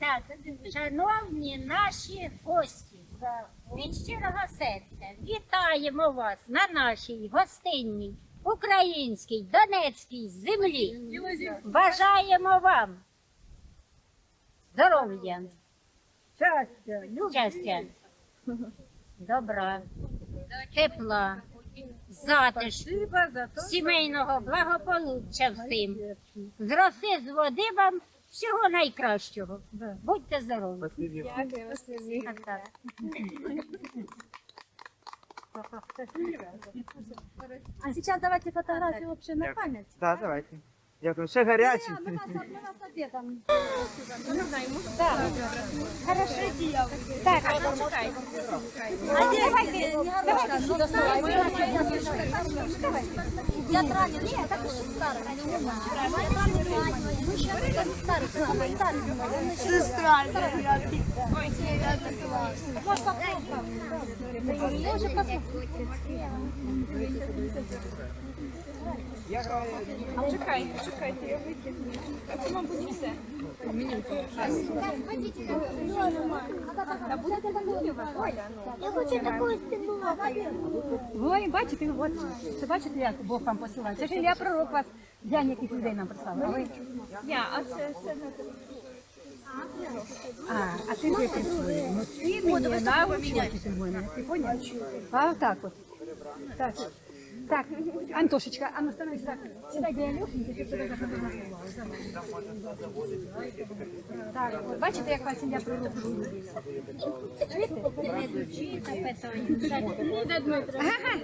Так, шановні наші гості, від щирого серця вітаємо вас на нашій гостинній українській Донецькій землі. Бажаємо вам здоров'я, Щастя, щастя, добра, тепла, затишку, спасибо за то, сімейного благополуччя всім. Зроси з води вам всього найкращого. Будьте здорові. Дякую, так. А сейчас давайте фотографию вообще на память. Да, давайте. Як він ще гарячий. Ми нас обідаємо. Ну, ну, ну, Хорошо діло. Так, чекай. Я травлю. Ні, так уж старий. Сестра, дев'ятий. Ой, дев'ятий клас. Може, посмотрим. Может, попробуем. Я уже послушаю. Я хочу такую стену. Ой, бачите, от це бачите, як Бог вам посилає. Це ж я пророк вас глянь, яких людей нам прислав. А ви? Я, а це, це А, а ти вже присвоїв. Ну ти мені на вивчати сьогодні. Ти поняв? А так от. Так. Так, Антошечка, а ну становись так. Сюда, где я легенький, щоб тебе. Так, от, бачите, як вас сім'я. Ведучі та. Ага,